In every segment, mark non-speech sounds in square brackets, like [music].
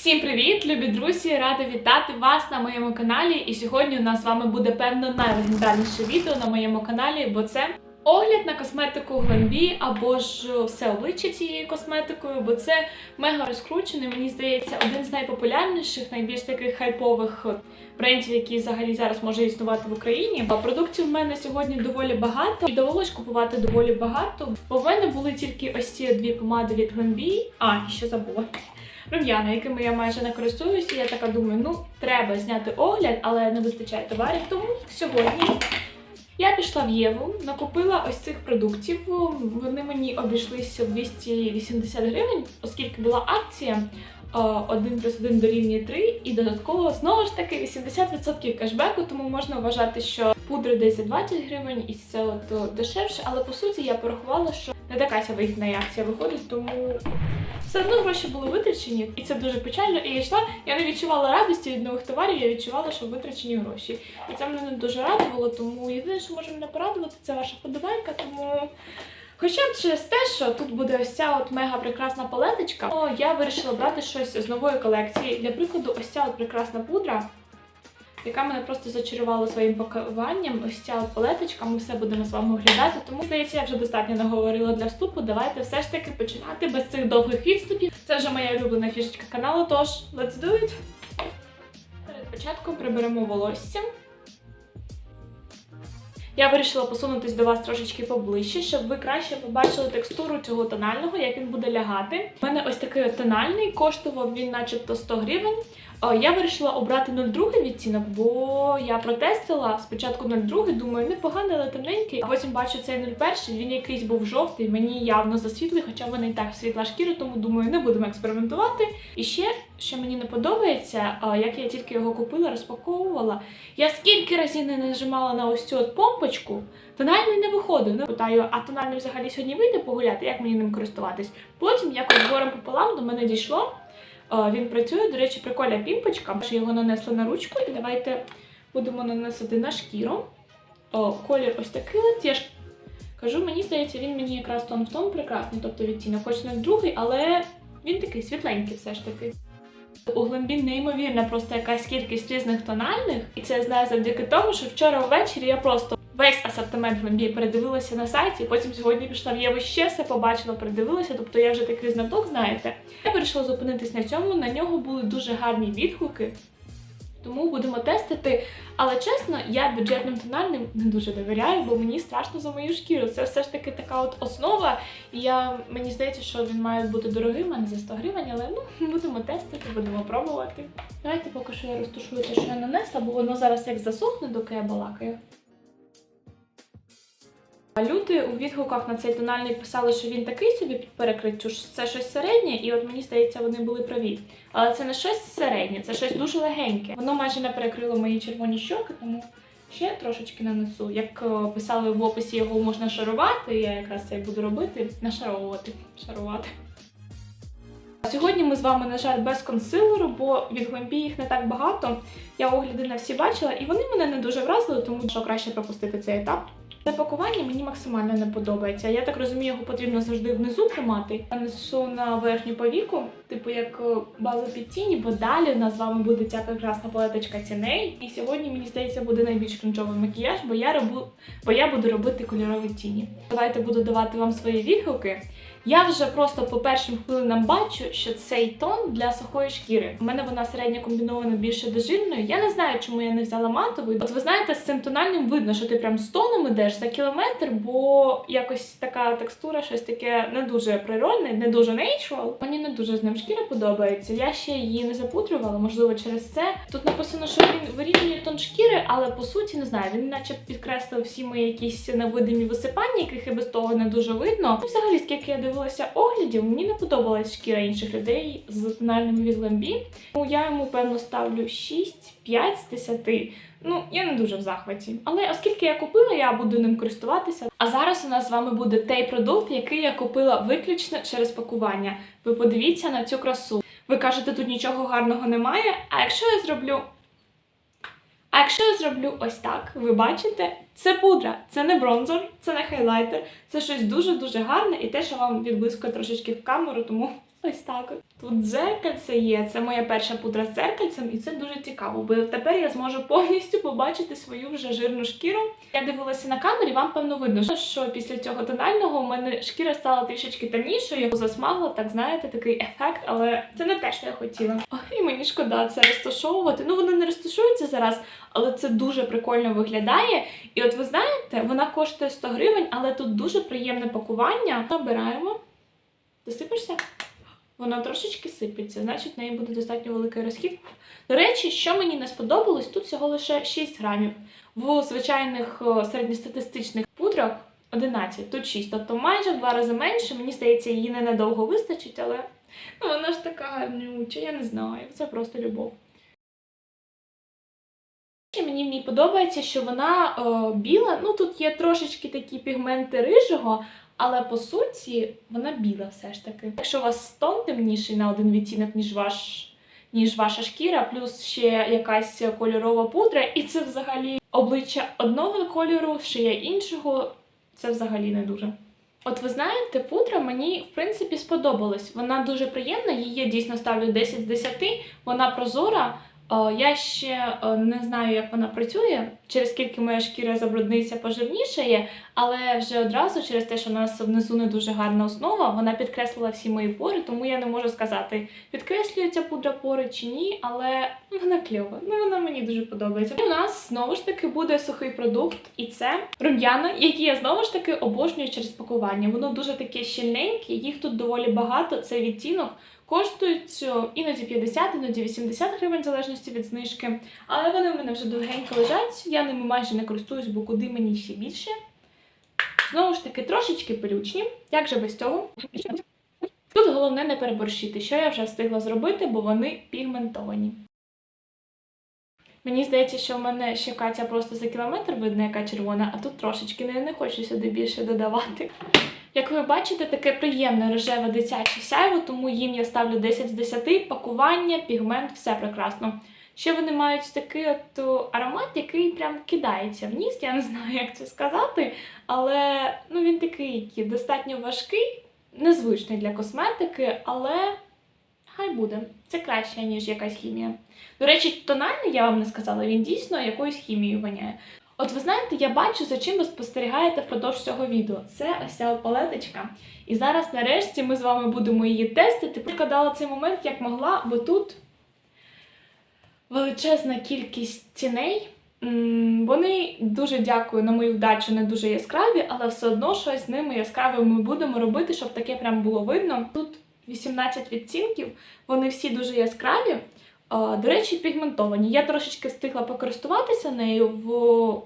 Всім привіт, любі друзі! Рада вітати вас на моєму каналі. І сьогодні у нас з вами буде певно найлегендарніше відео на моєму каналі, бо це огляд на косметику Glambi або ж все обличчя цією косметикою, бо це мега розкручений. Мені здається, один з найпопулярніших, найбільш таких хайпових брендів, які взагалі зараз може існувати в Україні. А продуктів в мене сьогодні доволі багато і довелось купувати доволі багато. Бо в мене були тільки ось ці дві помади від Glambi. А, ще забула рум'яна, якими я майже не користуюся. Я така думаю, ну треба зняти огляд, але не вистачає товарів. Тому сьогодні я пішла в Єву, накупила ось цих продуктів. Вони мені обійшлися 280 гривень, оскільки була акція. 1 плюс 1 дорівнює 3 і додатково знову ж таки 80% кешбеку, тому можна вважати, що пудри десь за 20 гривень і це от дешевше, але по суті я порахувала, що не така ця вигідна акція виходить, тому все одно гроші були витрачені, і це дуже печально. І я йшла, я не відчувала радості від нових товарів, я відчувала, що витрачені гроші. І це мене не дуже радувало, тому єдине, що може мене порадувати, це ваша подобайка, тому. Хоча б через те, що тут буде ось ця от мега прекрасна палеточка, то я вирішила брати щось з нової колекції. Для прикладу, ось ця от прекрасна пудра, яка мене просто зачарувала своїм пакуванням. Ось ця палеточка, ми все будемо з вами оглядати. Тому, здається, я вже достатньо наговорила для вступу. Давайте все ж таки починати без цих довгих відступів. Це вже моя улюблена фішечка каналу, тож let's do it! Перед початком приберемо волосся. Я вирішила посунутись до вас трошечки поближче, щоб ви краще побачили текстуру цього тонального, як він буде лягати. У мене ось такий тональний, коштував він начебто 100 гривень. Я вирішила обрати 02 відтінок, бо я протестила спочатку 02, думаю, непоганий, але темненький. А потім бачу цей 01, він якийсь був жовтий, мені явно засвітлий, хоча в мене і так світла шкіра, тому думаю, не будемо експериментувати. І ще, що мені не подобається, як я тільки його купила, розпаковувала, я скільки разів не нажимала на ось цю от помпочку, тональний не виходив. Ну, питаю, а тональний взагалі сьогодні вийде погуляти, як мені ним користуватись? Потім якось горем пополам до мене дійшло. Він працює, до речі, прикольна пімпочка. Що його нанесла на ручку, і давайте будемо наносити на шкіру. О, колір ось такий от. Я ж кажу, мені здається, він мені якраз тон в тому прекрасний, тобто відтінок, хоч не другий, але він такий світленький все ж таки. У Глембін неймовірна просто якась кількість різних тональних, і це я знаю завдяки тому, що вчора ввечері я просто весь асортимент Глембі передивилася на сайті, потім сьогодні пішла в Єву ще все побачила, передивилася, тобто я вже такий знаток, знаєте. Я вирішила зупинитись на цьому. На нього були дуже гарні відгуки. Тому будемо тестити. Але чесно, я бюджетним тональним не дуже довіряю, бо мені страшно за мою шкіру. Це все ж таки така от основа. І я мені здається, що він має бути дорогим, а не за 100 гривень, але ну будемо тестити, будемо пробувати. Давайте поки що я розташую те, що я нанесла, бо воно зараз як засохне, доки я балакаю. Люди у відгуках на цей тональний писали, що він такий собі під перекриттю, що це щось середнє, і от мені здається, вони були праві. Але це не щось середнє, це щось дуже легеньке. Воно майже не перекрило мої червоні щоки, тому ще трошечки нанесу. Як е, писали в описі, його можна шарувати, я якраз це і буду робити. Нашаровувати, шарувати. Сьогодні ми з вами, на жаль, без консилеру, бо від Глембі їх не так багато. Я огляди на всі бачила, і вони мене не дуже вразили, тому що краще пропустити цей етап. Це пакування мені максимально не подобається. Я так розумію, його потрібно завжди внизу тримати. Я несу на верхню повіку, типу як е, база під тіні, бо далі у нас з вами буде ця прекрасна палеточка тіней. І сьогодні, мені здається, буде найбільш кринжовий макіяж, бо я робу, бо я буду робити кольорові тіні. Давайте буду давати вам свої відгуки. Я вже просто по першим хвилинам бачу, що цей тон для сухої шкіри. У мене вона середньо комбінована більше до. Я не знаю, чому я не взяла матовий. От ви знаєте, з цим тональним видно, що ти прям з тоном ідеш за кілометр, бо якось така текстура, щось таке не дуже природне, не дуже natural. Мені не дуже з ним шкіра подобається. Я ще її не запудрювала, можливо, через це. Тут написано, що він вирівнює тон шкіри, але по суті не знаю. Він наче підкреслив всі мої якісь невидимі висипання, яких і без того не дуже видно. Взагалі, скільки я дивилася оглядів, мені не подобалась шкіра інших людей з тональними від Ламбі. Тому я йому певно ставлю 6-5 з 10. Ну, я не дуже в захваті. Але оскільки я купила, я буду ним користуватися. А зараз у нас з вами буде той продукт, який я купила виключно через пакування. Ви подивіться на цю красу. Ви кажете, тут нічого гарного немає. А якщо я зроблю. А якщо я зроблю ось так, ви бачите, це пудра, це не бронзер, це не хайлайтер, це щось дуже-дуже гарне і те, що вам відблискує трошечки в камеру, тому Ось так. от. Тут дзеркальце є. Це моя перша пудра з дзеркальцем, і це дуже цікаво, бо тепер я зможу повністю побачити свою вже жирну шкіру. Я дивилася на камері, вам певно видно, що після цього тонального у мене шкіра стала трішечки темнішою, засмагла, так знаєте, такий ефект, але це не те, що я хотіла. І мені шкода це розташовувати. Ну воно не розташується зараз, але це дуже прикольно виглядає. І от ви знаєте, вона коштує 100 гривень, але тут дуже приємне пакування. Набираємо. Ти сипишся? Вона трошечки сипеться, значить, в неї буде достатньо великий розхід. До речі, що мені не сподобалось, тут всього лише 6 грамів. В звичайних середньостатистичних пудрах 11, тут 6, тобто майже в два рази менше. Мені здається, її не надовго вистачить, але ну, вона ж така гарнюча, я не знаю. Це просто любов. Мені в ній подобається, що вона е, біла. Ну тут є трошечки такі пігменти рижого, але по суті вона біла все ж таки. Якщо у вас тон темніший на один відтінок, ніж ваш. Ніж ваша шкіра, плюс ще якась кольорова пудра, і це взагалі обличчя одного кольору, шия іншого. Це взагалі не дуже. От ви знаєте, пудра мені в принципі сподобалась. Вона дуже приємна, її дійсно ставлю 10 з 10. Вона прозора. Е, Я ще е, не знаю, як вона працює, через скільки моя шкіра забрудниться, пожирнішає, але вже одразу через те, що у нас внизу не дуже гарна основа, вона підкреслила всі мої пори, тому я не можу сказати, підкреслює ця пудра пори чи ні, але вона кльова. Ну вона мені дуже подобається. І у нас знову ж таки буде сухий продукт, і це рум'яна, які я знову ж таки обожнюю через пакування. Воно дуже таке щільненьке, їх тут доволі багато. Це відтінок. Коштують іноді 50, іноді 80 гривень, в залежності від знижки. Але вони в мене вже довгенько лежать. Я ними майже не користуюсь, бо куди мені ще більше. Знову ж таки, трошечки пилючні, Як же без цього? Тут головне не переборщити, що я вже встигла зробити, бо вони пігментовані. Мені здається, що в мене ще Катя просто за кілометр видно, яка червона, а тут трошечки не, не хочу сюди більше додавати. Як ви бачите, таке приємне рожеве дитяче сяйво, тому їм я ставлю 10 з 10, пакування, пігмент, все прекрасно. Ще вони мають такий от аромат, який прям кидається в ніс. Я не знаю, як це сказати, але ну, він такий достатньо важкий, незвичний для косметики, але хай буде. Це краще, ніж якась хімія. До речі, тональний, я вам не сказала, він дійсно якоюсь хімією воняє. От ви знаєте, я бачу, за чим ви спостерігаєте впродовж цього відео. Це ось ця палеточка. І зараз, нарешті, ми з вами будемо її тестити. Прикладала цей момент як могла, бо тут величезна кількість тіней. Вони дуже дякую на мою вдачу, не дуже яскраві, але все одно щось з ними яскраве ми будемо робити, щоб таке прям було видно. Тут 18 відцінків, вони всі дуже яскраві. До речі, пігментовані. Я трошечки встигла покористуватися нею в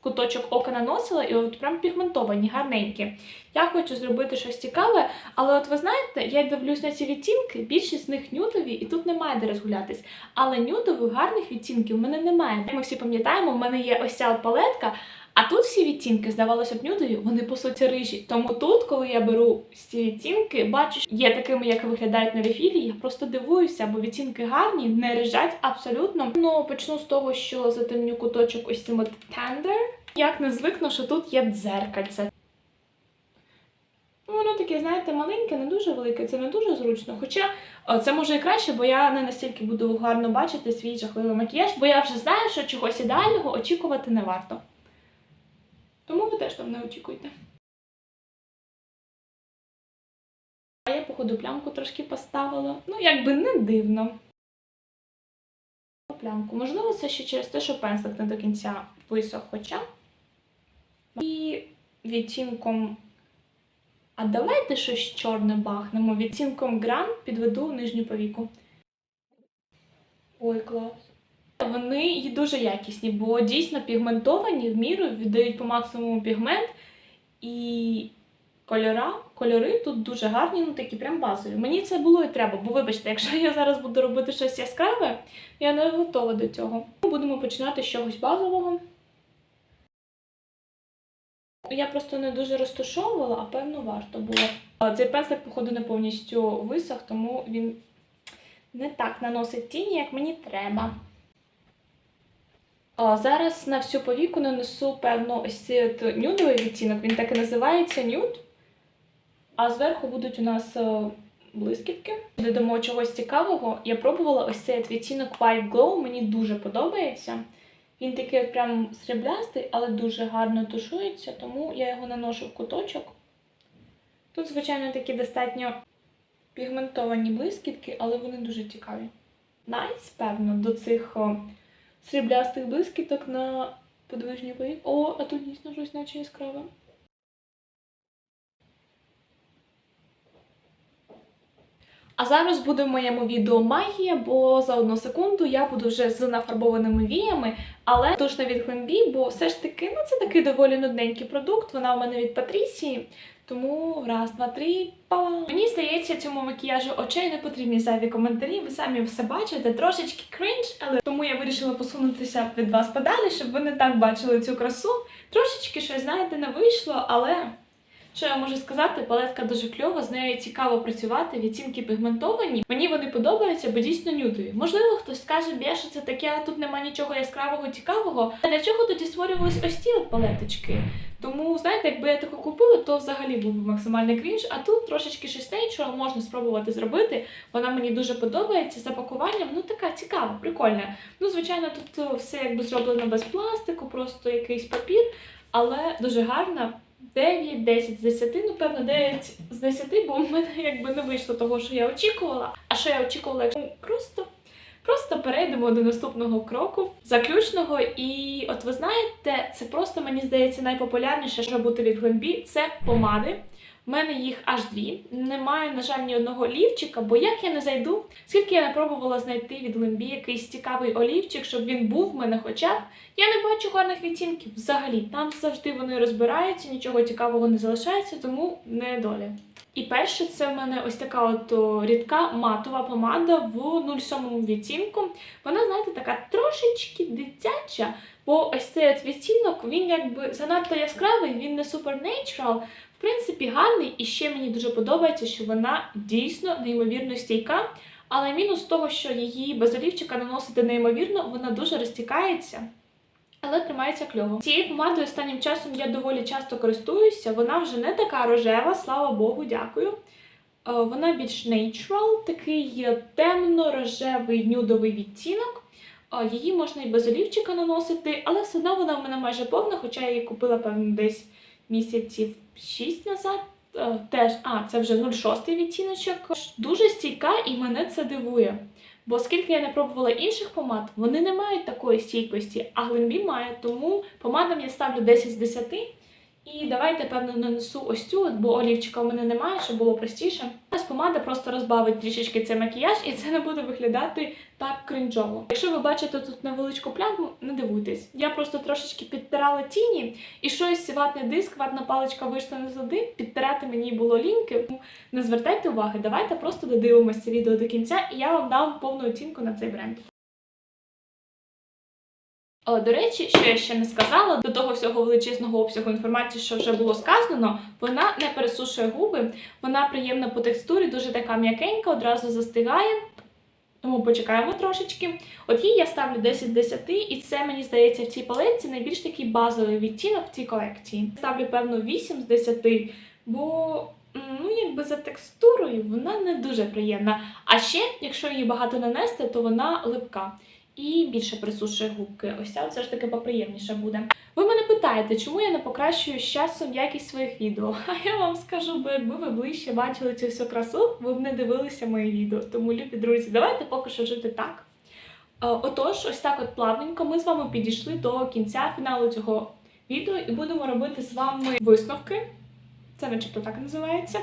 куточок ока наносила, і от прям пігментовані, гарненькі. Я хочу зробити щось цікаве, але от ви знаєте, я дивлюсь на ці відтінки, більшість з них нюдові, і тут немає де розгулятись. Але нюдових гарних відтінків в мене немає. Ми всі пам'ятаємо, в мене є ось ця палетка. А тут всі відтінки, здавалося б, нюдові, вони по суті рижі. Тому тут, коли я беру ці відтінки, бачу, що є такими, як виглядають на рефілі, я просто дивуюся, бо відтінки гарні, не рижать абсолютно. Ну, почну з того, що затемню куточок ось цим от Tender. Як не звикну, що тут є дзеркальце. Ну, Воно таке, знаєте, маленьке, не дуже велике, це не дуже зручно. Хоча це може і краще, бо я не настільки буду гарно бачити свій жахливий макіяж, бо я вже знаю, що чогось ідеального очікувати не варто. Тому ви теж там не очікуйте. А я, походу, плямку трошки поставила. Ну, якби не дивно. Плямку. Можливо, це ще через те, що пензлик не до кінця висох, хоча. І відтінком. А давайте щось чорне бахнемо. Відтінком гран підведу нижню повіку. Ой, клас. Вони дуже якісні, бо дійсно пігментовані в міру, віддають по максимуму пігмент. І кольора, кольори тут дуже гарні, ну такі прям базові. Мені це було і треба, бо вибачте, якщо я зараз буду робити щось яскраве, я не готова до цього. Будемо починати з чогось базового. Я просто не дуже розташовувала, а певно варто було. Цей пензлик, походу, не повністю висох, тому він не так наносить тіні, як мені треба. А, Зараз на всю повіку нанесу, певно, ось цей нюдовий відтінок, він так і називається нюд. А зверху будуть у нас е, блискітки. Додамо чогось цікавого. Я пробувала ось цей відтінок White Glow, мені дуже подобається. Він такий прям сріблястий, але дуже гарно тушується, тому я його наношу в куточок. Тут, звичайно, такі достатньо пігментовані блискітки, але вони дуже цікаві. Найс, певно, до цих сріблястих блискіток на подвижній виї. О, а тут дійсно щось наче яскраве. А зараз буде в моєму відео магія, бо за одну секунду я буду вже з нафарбованими віями, але точно від Glambi, бо все ж таки ну, це такий доволі нудненький продукт. Вона у мене від Патрісії. Тому раз, два, три, па. Мені здається, цьому макіяжу очей не потрібні зайві коментарі. Ви самі все бачите, трошечки кринж, але тому я вирішила посунутися від вас подалі, щоб ви не так бачили цю красу. Трошечки щось, знаєте, не вийшло, але що я можу сказати, палетка дуже кльова, з нею цікаво працювати, відцінки пігментовані. Мені вони подобаються, бо дійсно нюдові. Можливо, хтось скаже, що це таке, а тут нема нічого яскравого, цікавого. А для чого тоді створювались ось от палеточки? Тому, знаєте, якби я таку купила, то взагалі був би максимальний крінж, а тут трошечки щось natural можна спробувати зробити. Вона мені дуже подобається. За пакуванням, ну така цікава, прикольна. Ну, звичайно, тут е, все якби зроблено без пластику, просто якийсь папір, але дуже гарна. 9, 10 з 10, ну певно 9 з 10, бо в мене якби не вийшло того, що я очікувала. А що я очікувала, якщо просто, просто перейдемо до наступного кроку, заключного. І от ви знаєте, це просто мені здається найпопулярніше, що бути від Glambi, це помади. У мене їх аж дві. Немає, на жаль, ні одного олівчика, бо як я не зайду, скільки я не пробувала знайти від Гламбі якийсь цікавий олівчик, щоб він був в мене хоча. Я не бачу гарних відтінків взагалі. Там завжди вони розбираються, нічого цікавого не залишається, тому не доля. І перше, це в мене ось така от рідка матова помада в 07 відтінку. Вона, знаєте, така трошечки дитяча, бо ось цей от відтінок, він якби занадто яскравий, він не супер natural, в принципі, гарний, і ще мені дуже подобається, що вона дійсно неймовірно стійка. Але мінус того, що її без олівчика наносити неймовірно, вона дуже розтікається. Але тримається кльово. Цією помадою останнім часом я доволі часто користуюся. Вона вже не така рожева, слава Богу, дякую. Е, Вона більш natural, такий темно-рожевий нюдовий відтінок. Е, Її можна і без олівчика наносити, але все одно вона в мене майже повна, хоча я її купила, певно, десь місяців 6 назад. Е, Теж, а, це вже 06 відтіночок. Дуже стійка і мене це дивує. Бо оскільки я не пробувала інших помад, вони не мають такої стійкості, а Glambi має, тому помадам я ставлю 10 з 10. І давайте, певно, нанесу ось цю, бо олівчика у мене немає, щоб було простіше. Ось помада просто розбавить трішечки цей макіяж, і це не буде виглядати так кринжово. Якщо ви бачите тут невеличку пляму, не дивуйтесь. Я просто трошечки підтирала тіні, і щось ватний диск, ватна паличка вийшла не туди, підтирати мені було ліньки. Не звертайте уваги, давайте просто додивимося відео до кінця, і я вам дам повну оцінку на цей бренд. О, до речі, що я ще не сказала, до того всього величезного обсягу інформації, що вже було сказано, вона не пересушує губи, вона приємна по текстурі, дуже така м'якенька, одразу застигає. Тому почекаємо трошечки. От їй я ставлю 10 з 10, і це, мені здається, в цій палетці найбільш такий базовий відтінок в цій колекції. Ставлю, певно, 8 з 10, бо ну, якби за текстурою вона не дуже приємна. А ще, якщо її багато нанести, то вона липка і більше присушує губки. Ось ця все ж таки поприємніше буде. Ви мене питаєте, чому я не покращую з часом якість своїх відео? [laughs] А я вам скажу, бо якби ви ближче бачили цю всю красу, ви б не дивилися мої відео. Тому, любі друзі, давайте поки що жити так. Е, Отож, ось так от плавненько ми з вами підійшли до кінця фіналу цього відео і будемо робити з вами висновки. Це начебто так називається.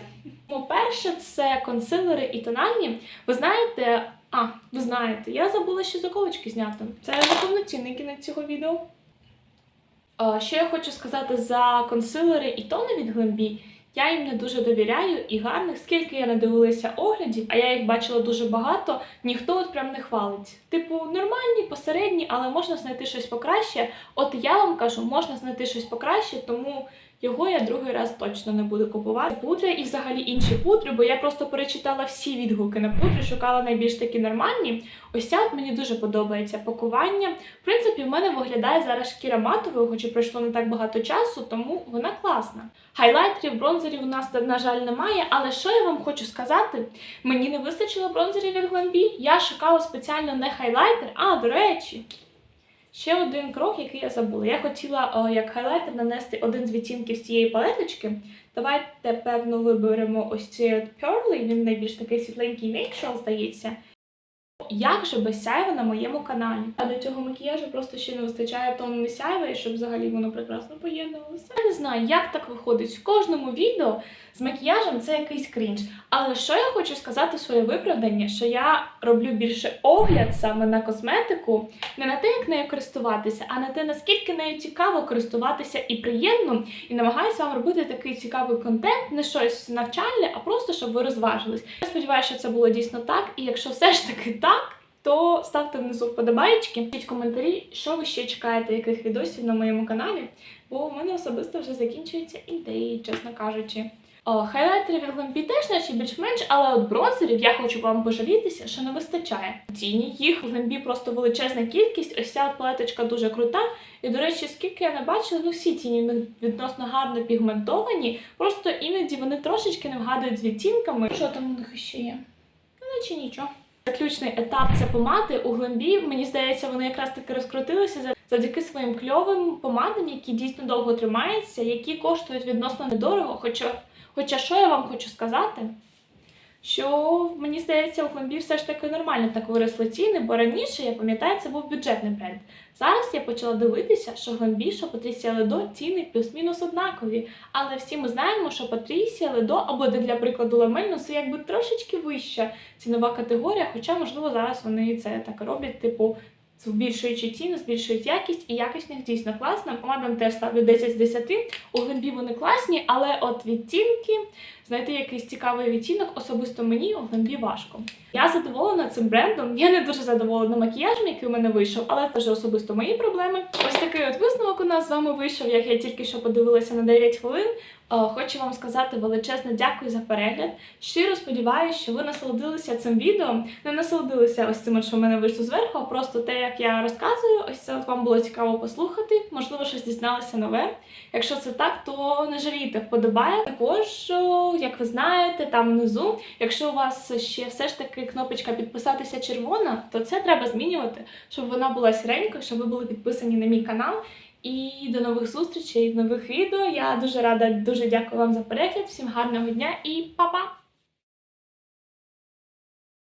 Ну, перше, це консилери і тональні. Ви знаєте, а, ви знаєте, я забула ще заколочки зняти. Це не повноцінний кінець цього відео. А, Що я хочу сказати за консилери і тони від Glambi. Я їм не дуже довіряю і гарних, скільки я не дивилася оглядів, а я їх бачила дуже багато, ніхто от прям не хвалить. Типу, нормальні, посередні, але можна знайти щось покраще. От я вам кажу, можна знайти щось покраще, тому Його я другий раз точно не буду купувати. Пудри і взагалі інші пудри, бо я просто перечитала всі відгуки на пудри, шукала найбільш такі нормальні. Ось ця от мені дуже подобається пакування. В принципі, в мене виглядає зараз шкіра матовою, хоч і пройшло не так багато часу, тому вона класна. Хайлайтерів, бронзерів у нас, на жаль, немає, але що я вам хочу сказати? Мені не вистачило бронзерів від Glambi. Я шукала спеціально не хайлайтер, а до речі. Ще один крок, який я забула. Я хотіла о, як хайлайтер нанести один з відтінків з цієї палеточки. Давайте, певно, виберемо ось цей от Pearly, він найбільш такий світленький нейкшел, здається. Як же без сяйва на моєму каналі? А до цього макіяжу просто ще не вистачає тону сяйва, і щоб взагалі воно прекрасно поєднувалося. Я не знаю, як так виходить. В кожному відео з макіяжем це якийсь крінж. Але що я хочу сказати своє виправдання, що я роблю більше огляд саме на косметику, не на те, як нею користуватися, а на те, наскільки нею цікаво користуватися і приємно, і намагаюся вам робити такий цікавий контент, не щось навчальне, а просто щоб ви розважились. Я сподіваюся, що це було дійсно так. І якщо все ж таки так, то ставте внизу вподобайки, пишіть коментарі, що ви ще чекаєте, яких відосів на моєму каналі, бо у мене особисто вже закінчуються ідеї, чесно кажучи. Хайлайтерів від Glambi теж наче більш-менш, але от бронзерів я хочу вам пожалітися, що не вистачає. Ціні їх в Glambi просто величезна кількість. Ось ця палеточка дуже крута. І, до речі, скільки я не бачила, ну всі ціні в відносно гарно пігментовані. Просто іноді вони трошечки не вгадують з відтінками. Що там у них ще є? Ну, наче нічого. Заключний етап це помади у глембі. Мені здається, вони якраз таки розкрутилися за- завдяки своїм кльовим помадам, які дійсно довго тримаються, які коштують відносно недорого. Хоча, хоча що я вам хочу сказати? Що мені здається, у Glambi все ж таки нормально так виросли ціни, бо раніше, я пам'ятаю, це був бюджетний бренд. Зараз я почала дивитися, що Glambi, що Patricia Ледо ціни плюс-мінус однакові. Але всі ми знаємо, що Patricia Ледо або для прикладу Ламель, ну це якби трошечки вища цінова категорія, хоча, можливо, зараз вони це так роблять, типу, збільшуючи ціну, збільшують якість, і якість них дійсно класна. Помадам теж ставлю 10 з 10. У Glambi вони класні, але от відтінки, знайти якийсь цікавий відтінок, особисто мені у Glambi важко. Я задоволена цим брендом. Я не дуже задоволена макіяжем, який у мене вийшов, але це вже особисто мої проблеми. Ось такий от висновок у нас з вами вийшов, як я тільки що подивилася на 9 хвилин. Е, Хочу вам сказати величезне дякую за перегляд. Щиро сподіваюся, що ви насолодилися цим відео. Не насолодилися ось цим, що в мене вийшло зверху, а просто те, як я розказую, ось це от вам було цікаво послухати. Можливо, щось дізналися нове. Якщо це так, то не жалійте вподобає. Також, як ви знаєте, там внизу, якщо у вас ще все ж таки кнопочка підписатися червона, то це треба змінювати, щоб вона була сіренькою, щоб ви були підписані на мій канал. І до нових зустрічей нових відео. Я дуже рада, дуже дякую вам за перегляд. Всім гарного дня і па-па!